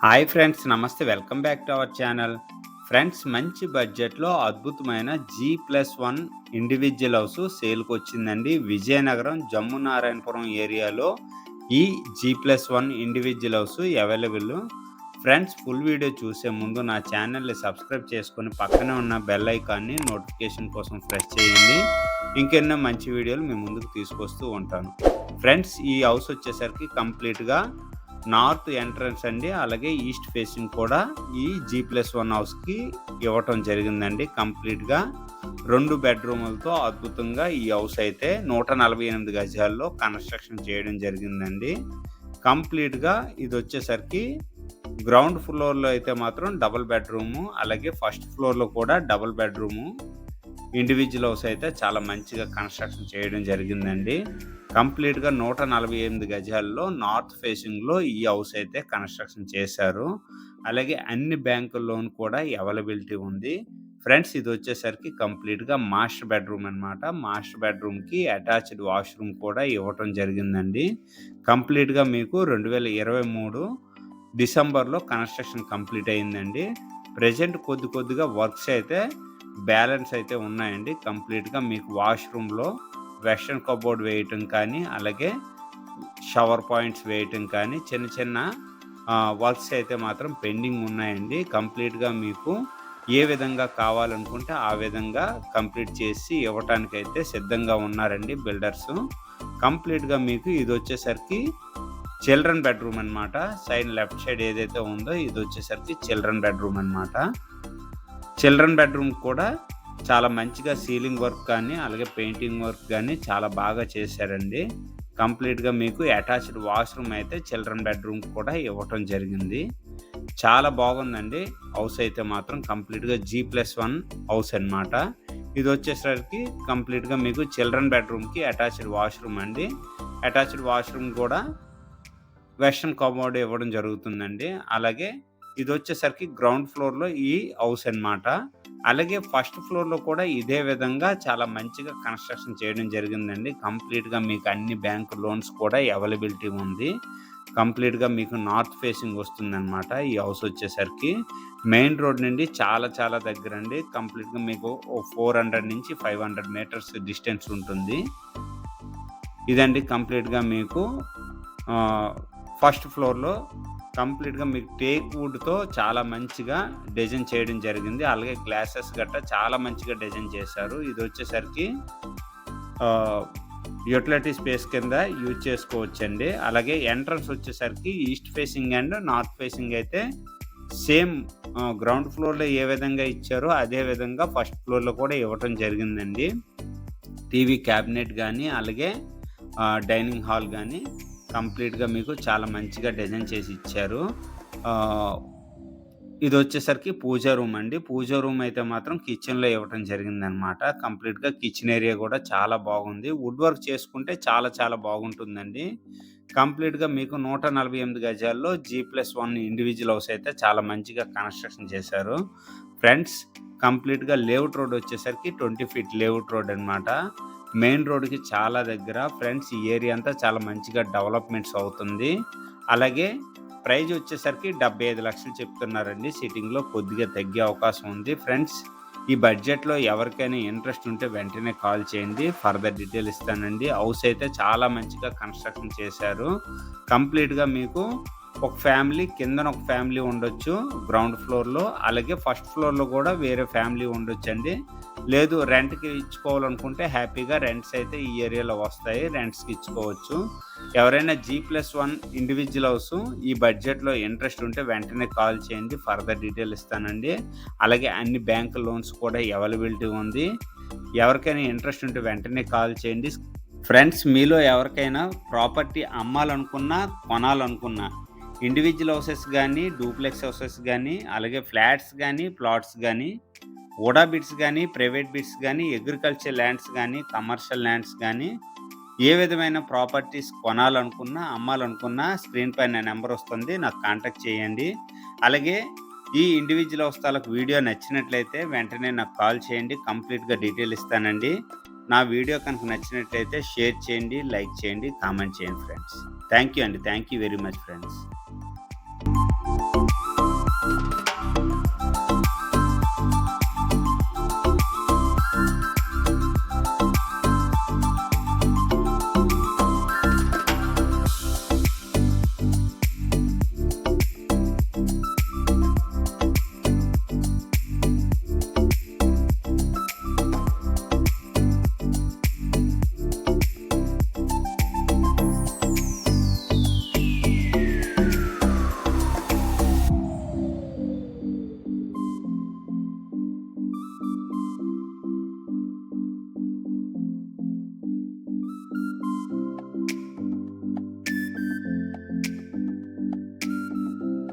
Hi friends నమస్తే. Welcome back to our channel friends మంచి బడ్జెట్లో అద్భుతమైన G plus one individual house సేల్కి వచ్చిందండి విజయనగరం జమ్ము నారాయణపురం ఏరియాలో ఈ G plus one individual house available friends full video చూసే ముందు నా ఛానల్ని సబ్స్క్రైబ్ చేసుకొని పక్కనే ఉన్న బెల్ ఐకాన్ని నోటిఫికేషన్ కోసం ప్రెస్ చేయండి. ఇంకెన్నో మంచి వీడియోలు మీ ముందుకు తీసుకొస్తూ ఉంటాను. ఫ్రెండ్స్ ఈ హౌస్ వచ్చేసరికి కంప్లీట్గా నార్త్ ఎంట్రన్స్ అండి అలాగే ఈస్ట్ ఫేసింగ్ కూడా ఈ జీ ప్లస్ వన్ హౌస్కి ఇవ్వటం జరిగిందండి కంప్లీట్గా. రెండు బెడ్రూములతో అద్భుతంగా ఈ హౌస్ అయితే నూట నలభై ఎనిమిది గజాల్లో కన్స్ట్రక్షన్ చేయడం జరిగిందండి. కంప్లీట్గా ఇది వచ్చేసరికి గ్రౌండ్ ఫ్లోర్లో అయితే మాత్రం డబుల్ బెడ్రూము అలాగే ఫస్ట్ ఫ్లోర్లో కూడా డబుల్ బెడ్రూము ఇండివిజువల్ హౌస్ అయితే చాలా మంచిగా కన్స్ట్రక్షన్ చేయడం జరిగిందండి. కంప్లీట్గా నూట నలభై ఎనిమిది గజాల్లో నార్త్ ఫేసింగ్లో ఈ హౌస్ అయితే కన్స్ట్రక్షన్ చేశారు. అలాగే అన్ని బ్యాంకు కూడా అవైలబిలిటీ ఉంది. ఫ్రెండ్స్ ఇది వచ్చేసరికి కంప్లీట్గా మాస్టర్ బెడ్రూమ్ అనమాట మాస్టర్ బెడ్రూమ్కి అటాచ్డ్ వాష్రూమ్ కూడా ఇవ్వటం జరిగిందండి. కంప్లీట్గా మీకు రెండు వేల ఇరవై మూడు డిసెంబర్లో కన్స్ట్రక్షన్ కంప్లీట్ అయిందండి. ప్రజెంట్ కొద్ది కొద్దిగా వర్క్స్ అయితే బ్యాలెన్స్ అయితే ఉన్నాయండి. కంప్లీట్గా మీకు వాష్రూమ్లో వెస్ట్రన్ కబోర్డ్ వేయటం కానీ అలాగే షవర్ పాయింట్స్ వేయటం కానీ చిన్న చిన్న వర్క్స్ అయితే మాత్రం పెండింగ్ ఉన్నాయండి. కంప్లీట్గా మీకు ఏ విధంగా కావాలనుకుంటే ఆ విధంగా కంప్లీట్ చేసి ఇవ్వటానికైతే సిద్ధంగా ఉన్నారండి బిల్డర్స్. కంప్లీట్గా మీకు ఇది వచ్చేసరికి చిల్డ్రన్ బెడ్రూమ్ అనమాట సైడ్ లెఫ్ట్ సైడ్ ఏదైతే ఉందో ఇది వచ్చేసరికి చిల్డ్రన్ బెడ్రూమ్ అనమాట చిల్డ్రన్ బెడ్రూమ్ కూడా చాలా మంచిగా సీలింగ్ వర్క్ కానీ అలాగే పెయింటింగ్ వర్క్ కానీ చాలా బాగా చేశారండి. కంప్లీట్గా మీకు అటాచ్డ్ వాష్రూమ్ అయితే చిల్డ్రన్ బెడ్రూమ్ కూడా ఇవ్వటం జరిగింది. చాలా బాగుందండి. హౌస్ అయితే మాత్రం కంప్లీట్గా జీ ప్లస్ వన్ హౌస్ అనమాట ఇది వచ్చేసరికి కంప్లీట్గా మీకు చిల్డ్రన్ బెడ్రూమ్కి అటాచ్డ్ వాష్రూమ్ అండి. అటాచ్డ్ వాష్రూమ్ కూడా వెస్ట్రన్ కబోర్డ్ ఇవ్వడం జరుగుతుందండి. అలాగే ఇది వచ్చేసరికి గ్రౌండ్ ఫ్లోర్లో ఈ హౌస్ అనమాట అలాగే ఫస్ట్ ఫ్లోర్లో కూడా ఇదే విధంగా చాలా మంచిగా కన్స్ట్రక్షన్ చేయడం జరిగిందండి. కంప్లీట్గా మీకు అన్ని బ్యాంక్ లోన్స్ కూడా అవైలబిలిటీ ఉంది. కంప్లీట్గా మీకు నార్త్ ఫేసింగ్ వస్తుందన్నమాట ఈ హౌస్ వచ్చేసరికి. మెయిన్ రోడ్ నుండి చాలా చాలా దగ్గర అండి కంప్లీట్గా మీకు ఫోర్ హండ్రెడ్ నుంచి ఫైవ్ హండ్రెడ్ మీటర్స్ డిస్టెన్స్ ఉంటుంది. ఇదండి కంప్లీట్గా మీకు ఫస్ట్ ఫ్లోర్లో కంప్లీట్గా మీకు టేక్ వుడ్తో చాలా మంచిగా డిజైన్ చేయడం జరిగింది. అలాగే గ్లాసెస్ గట్ట చాలా మంచిగా డిజైన్ చేశారు. ఇది వచ్చేసరికి యూటిలిటీ స్పేస్ కింద యూజ్ చేసుకోవచ్చండి. అలాగే ఎంట్రన్స్ వచ్చేసరికి east facing and north facing అయితే సేమ్ గ్రౌండ్ ఫ్లోర్లో ఏ విధంగా ఇచ్చారో అదే విధంగా ఫస్ట్ ఫ్లోర్లో కూడా ఇవ్వటం జరిగిందండి. టీవీ క్యాబినెట్ కానీ అలాగే డైనింగ్ హాల్ కానీ కంప్లీట్గా మీకు చాలా మంచిగా డిజైన్ చేసి ఇచ్చారు. ఇది వచ్చేసరికి పూజా రూమ్ అండి. పూజా రూమ్ అయితే మాత్రం కిచెన్లో ఇవ్వటం జరిగిందనమాట కంప్లీట్గా కిచెన్ ఏరియా కూడా చాలా బాగుంది. వుడ్ వర్క్ చేసుకుంటే చాలా చాలా బాగుంటుందండి. కంప్లీట్గా మీకు నూట నలభై ఎనిమిది గజాల్లో G plus one individual house అయితే చాలా మంచిగా కన్స్ట్రక్షన్ చేశారు. ఫ్రెండ్స్ కంప్లీట్గా లేఅవుట్ రోడ్ వచ్చేసరికి ట్వంటీ ఫీట్ లేఅవుట్ రోడ్ అనమాట మెయిన్ రోడ్కి చాలా దగ్గర. ఫ్రెండ్స్ ఈ ఏరియా అంతా చాలా మంచిగా డెవలప్మెంట్స్ అవుతుంది. అలాగే ప్రైజ్ వచ్చేసరికి డెబ్బై ఐదు లక్షలు చెప్తున్నారండి. సిట్టింగ్లో కొద్దిగా తగ్గే అవకాశం ఉంది. ఫ్రెండ్స్ ఈ బడ్జెట్లో ఎవరికైనా ఇంట్రెస్ట్ ఉంటే వెంటనే కాల్ చేయండి. ఫర్దర్ డీటెయిల్ ఇస్తానండి. హౌస్ అయితే చాలా మంచిగా కన్స్ట్రక్షన్ చేశారు. కంప్లీట్గా మీకు ఒక ఫ్యామిలీ కిందన ఒక ఫ్యామిలీ ఉండొచ్చు గ్రౌండ్ ఫ్లోర్లో అలాగే ఫస్ట్ ఫ్లోర్లో కూడా వేరే ఫ్యామిలీ ఉండొచ్చు అండి లేదు రెంట్కి ఇచ్చుకోవాలనుకుంటే హ్యాపీగా రెంట్స్ అయితే ఈ ఏరియాలో వస్తాయి రెంట్స్కి ఇచ్చుకోవచ్చు. ఎవరైనా G plus one individual house ఈ బడ్జెట్లో ఇంట్రెస్ట్ ఉంటే వెంటనే కాల్ చేయండి ఫర్దర్ డీటెయిల్ ఇస్తానండి. అలాగే అన్ని బ్యాంక్ లోన్స్ కూడా అవైలబిలిటీ ఉంది. ఎవరికైనా ఇంట్రెస్ట్ ఉంటే వెంటనే కాల్ చేయండి. ఫ్రెండ్స్ మీలో ఎవరికైనా ప్రాపర్టీ అమ్మాలనుకున్నా కొనాలనుకున్నా ఇండివిజువల్ హౌసెస్ కానీ డూప్లెక్స్ హౌసెస్ కానీ అలాగే ఫ్లాట్స్ కానీ ప్లాట్స్ కానీ ఓడా బిట్స్ కానీ ప్రైవేట్ బిట్స్ కానీ అగ్రికల్చర్ ల్యాండ్స్ కానీ కమర్షియల్ ల్యాండ్స్ కానీ ఏ విధమైన ప్రాపర్టీస్ కొనాలనుకున్నా అమ్మాలనుకున్నా స్క్రీన్ పైన నెంబర్ వస్తుంది నాకు కాంటాక్ట్ చేయండి. అలాగే ఈ ఇండివిజువల్ అవస్థలకు వీడియో నచ్చినట్లయితే వెంటనే నాకు కాల్ చేయండి కంప్లీట్గా డీటెయిల్ ఇస్తానండి. నా వీడియో కనుక నచ్చినట్లయితే షేర్ చేయండి లైక్ చేయండి కామెంట్ చేయండి ఫ్రెండ్స్. థ్యాంక్ యూ అండి thank you very much friends.